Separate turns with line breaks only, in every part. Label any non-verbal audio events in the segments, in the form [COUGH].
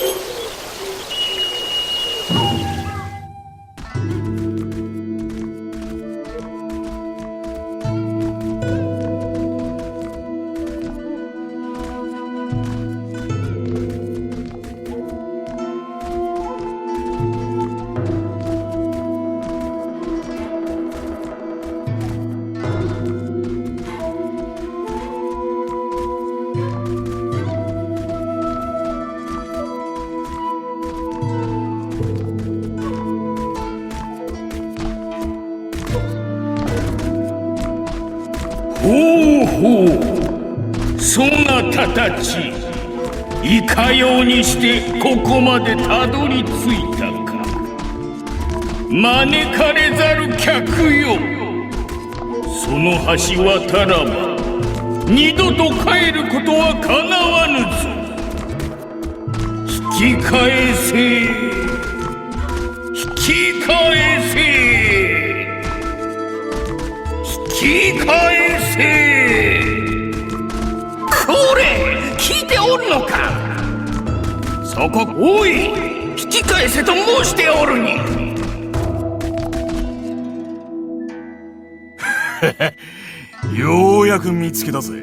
Thank you. たちいかようにしてここまでたどり着いたか。招かれざる客よ。その橋渡らば二度と帰ることはかなわぬぞ。引き返せ。引き返せ。引き返せ。のか。そこおい。引き返せと申しておるに。[LAUGHS]
ようやく見つけたぜ。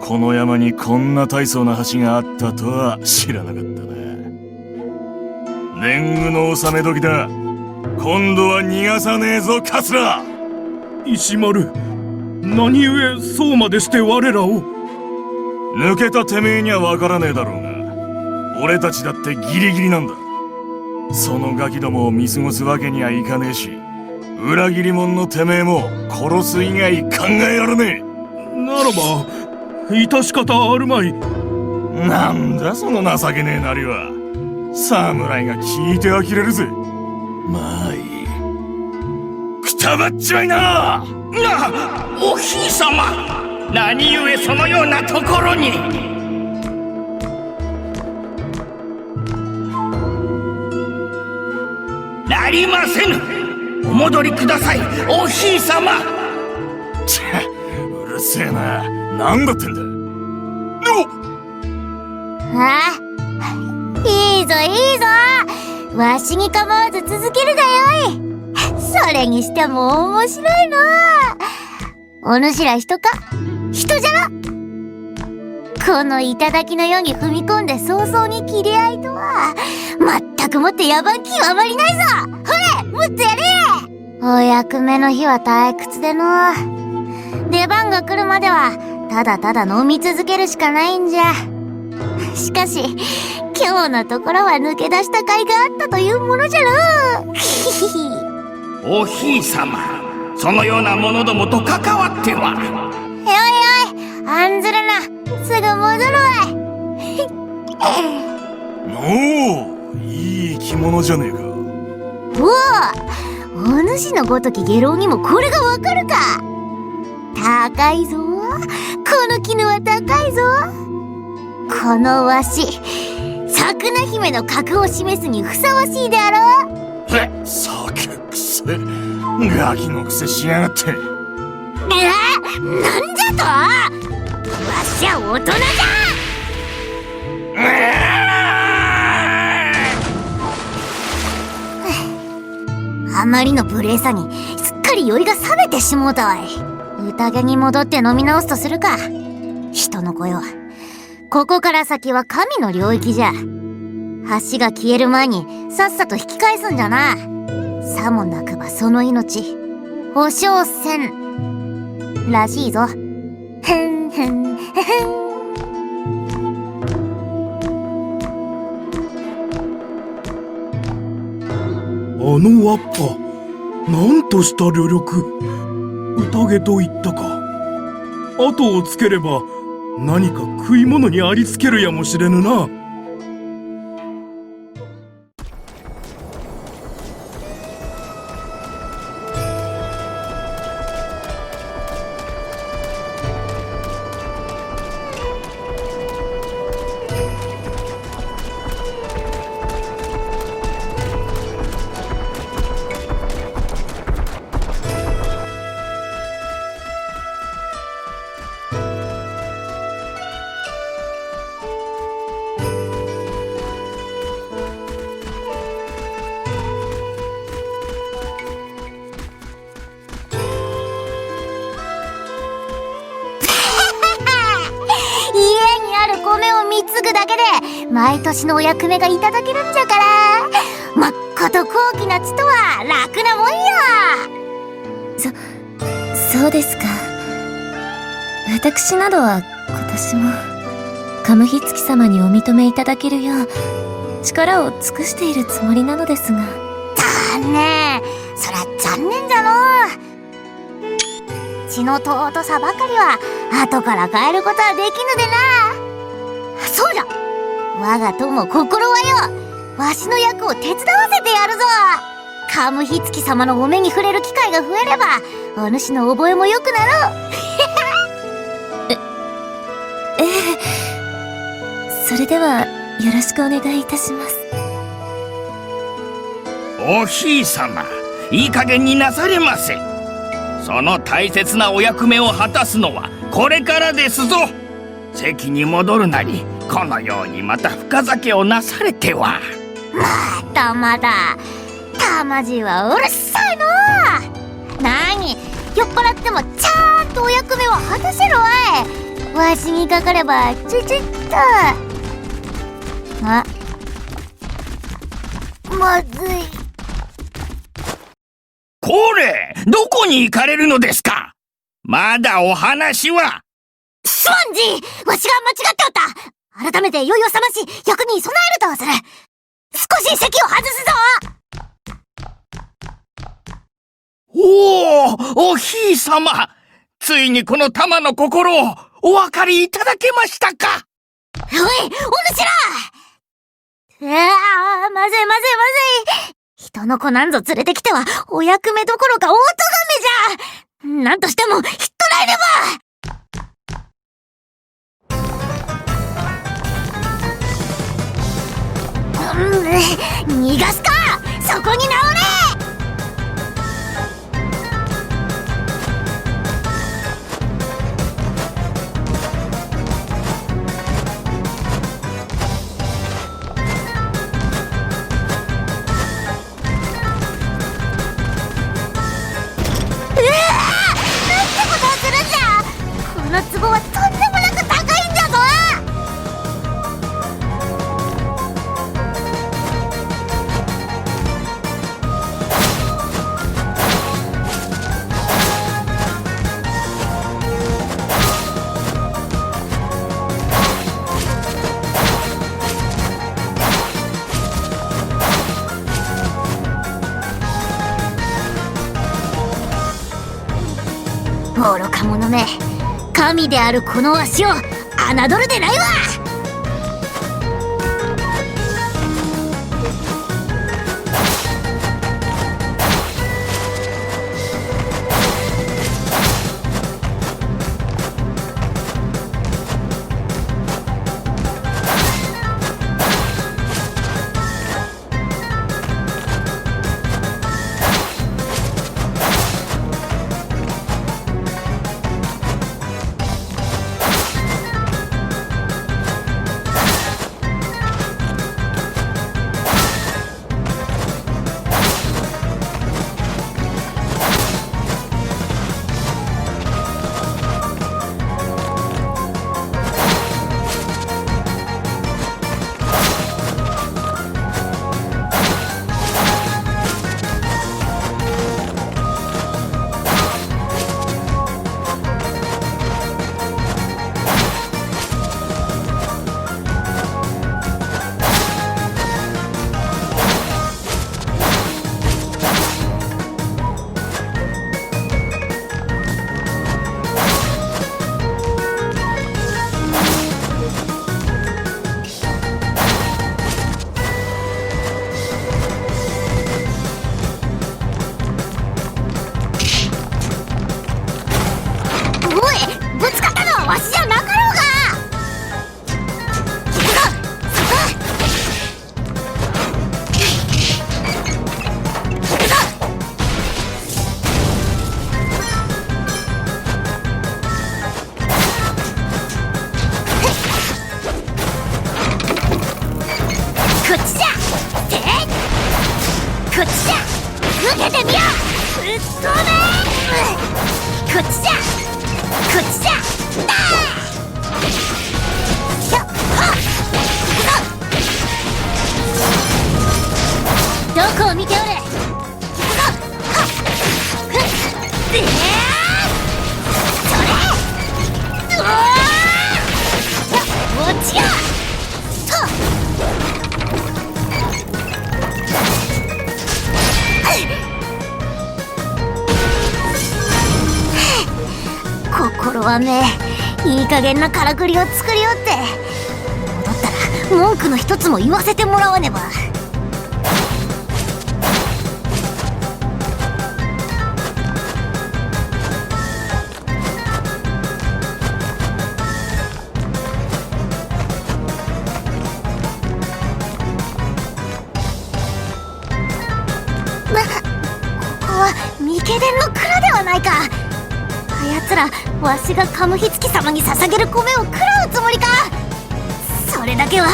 この山にこんな大層な橋があったとは知らなかったな。年貢の納め時だ。今度は逃がさねえぞカツラ。
石丸何故そうまでして我らを？
抜けたてめえにはわからねえだろうが。俺たちだってギリギリなんだ。そのガキどもを見過ごすわけにはいかねえし裏切り者のてめえも殺す以外考えられね
ならば致し方あるまい。
えなんだその情けねえなりは。侍が聞いて呆れるぜ。まあいい。くたばっちまいな
なおひいさま何故そのようなところに？なりませぬ。お戻りくださいおひいさま。
ちゃうるせえな。なんだってんだ。お
あいいぞいいぞ。わしに構わず続けるがよい。それにしても面白いのお主ら人か？人じゃろ？この頂の世に踏み込んで早々に切り合いとは全くもって野蛮極まりないぞ！ほれもっとやれ！お役目の日は退屈での。出番が来るまではただただ飲み続けるしかないんじゃ。しかし今日のところは抜け出した甲斐があったというものじゃろう。[LAUGHS]
おひいさま。そのような者どもと関わっては。
おいおい案ずるな。すぐ戻るわい
おおいい着物じゃねえか。
おおお主のごとき下郎にもこれがわかるか。高いぞ。この絹は高いぞ。このわし桜姫の格を示すにふさわしいであろう。
酒くせガキのくせしやがって
いやなん。じゃとわしは大人じゃあまりの無礼さにすっかり酔いが冷めてしもうたわい宴に戻って飲み直すとするか人の声はここから先は神の領域じゃ橋が消える前にさっさと引き返すん。じゃなさもなくばその命保証せん。らしいぞ。ふんふんふふん。
あのわっぱなんとした旅力宴と言ったか。後をつければ何か食い物にありつけるやもしれぬな。
貢ぐだけで毎年のお役目がいただけるんじゃから。まっこと高貴な血とは楽なもんよ。
そうですか。私などは今年も、カムヒツキ様にお認めいただけるよう、力を尽くしているつもりなのですが。
残念。そりゃ残念じゃの血の尊さばかりは後から変えることはできぬでなそうじゃ我が友心はよ。わしの役を手伝わせてやるぞ。カムヒツキ様のお目に触れる機会が増えればお主の覚えも良くなろう。[LAUGHS]
ええ。それでは、よろしくお願いいたします。
おひい様いい加減になされませ。その大切なお役目を果たすのはこれからですぞ。席に戻るなりこのようにまた深酒をなされては。
まだまだ。たまじはうるさいのなに酔っ払ってもちゃんとお役目を果たせるわい。わしにかかればちょちょっと。あまずい。
これどこに行かれるのですか？まだお話は。
スワンジわしが間違っておった改めて酔いを覚まし役に備えるとする。少し席を外すぞ。
おおおひい様ついにこの玉の心をお分かりいただけましたか。
おいお主ら。うわあまずいまずいまずい。人の子なんぞ連れてきてはお役目どころか大咎めじゃ。なんとしてもひっ捕らえねば [LAUGHS] 逃がすか。そこに直れ。者め。神であるこのわしを侮るでないわ。心はめいい加減なからくりを作りよって。戻ったら文句の一つも言わせてもらわねば。つらわしがカムヒツキ様に捧げる米を食らうつもりか？それだけは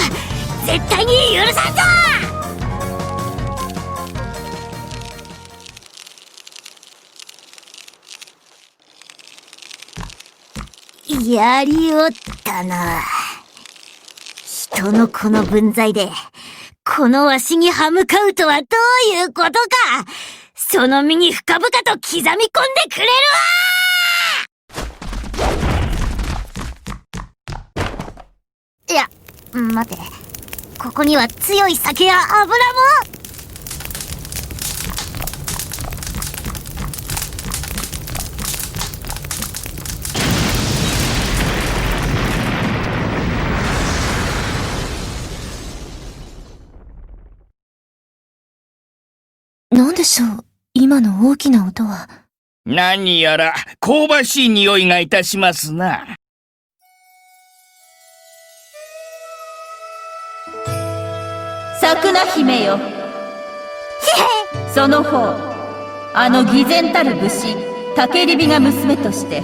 絶対に許さんぞ！やりおったな。人のこの分際でこのわしに歯向かうとはどういうことか？その身に深々と刻み込んでくれるわいや、待て。ここには強い酒や油も
なんでしょう？今の大きな音は。
何やら香ばしい匂いがいたしますな。
姫よ。その方あの偽善たる武士竹リビが娘として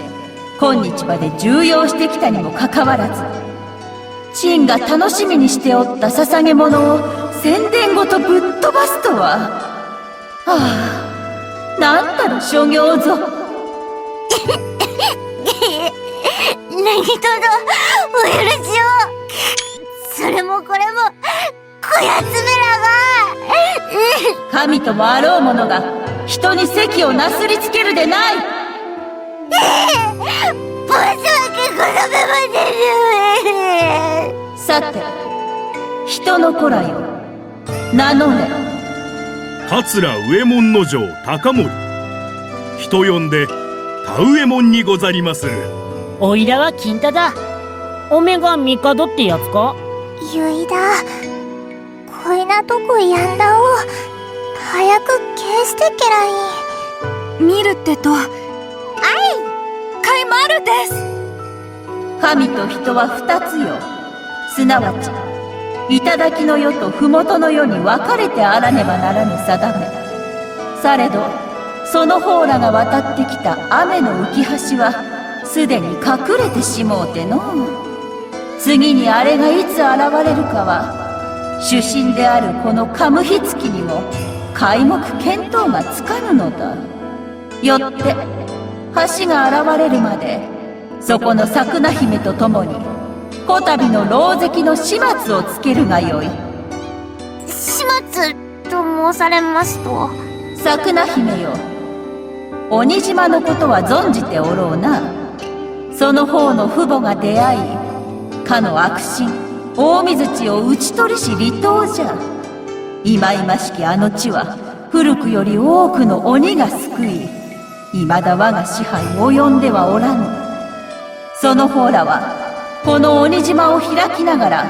今日まで重用してきたにもかかわらず陳が楽しみにしておった捧げ物を宣伝ごとぶっ飛ばすとは。はあなんたる所業ぞ。
ネギトドお許しを。それもこれも。やつめらが。
神ともあろう者が人に席をなすりつけるでない。
申し訳ございません
さて人の子らよ名乗れ。
桂右衛門の城高森。人呼んで田右衛門にござりまする。
おいらは金太だ。おめが帝ってやつか？
ゆいだこいなとこやんだを早く消してけらい
見るってと。はいカイマルです。神と人は二つよ。すなわち頂の世と麓の世に分かれてあらねばならぬ定めされどその方らが渡ってきた雨の浮き橋はすでに隠れてしもうての次にあれがいつ現れるかは主神であるこのカムヒツキにも皆目見当がつかぬのだ。よって橋が現れるまでそこの桜姫と共にこたびの牢石の始末をつけるがよい。
始末と申されますと
桜姫よ鬼島のことは存じておろうな。その方の父母が出会いかの悪心大水地を討ち取りし離島じゃ。忌々しきあの地は古くより多くの鬼が救い未だ我が支配及んではおらぬ。その方らはこの鬼島を開きながら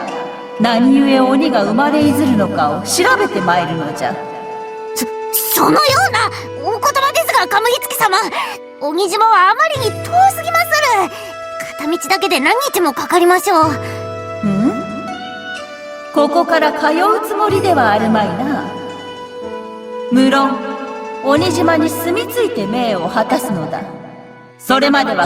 何故鬼が生まれいずるのかを調べてまいるのじゃ。
そそのようなお言葉ですがカムヒツキ様。鬼島はあまりに遠すぎまする。片道だけで何日もかかりましょう。
ここから通うつもりではあるまいな。無論鬼島に住み着いて命を果たすのだ。それまでは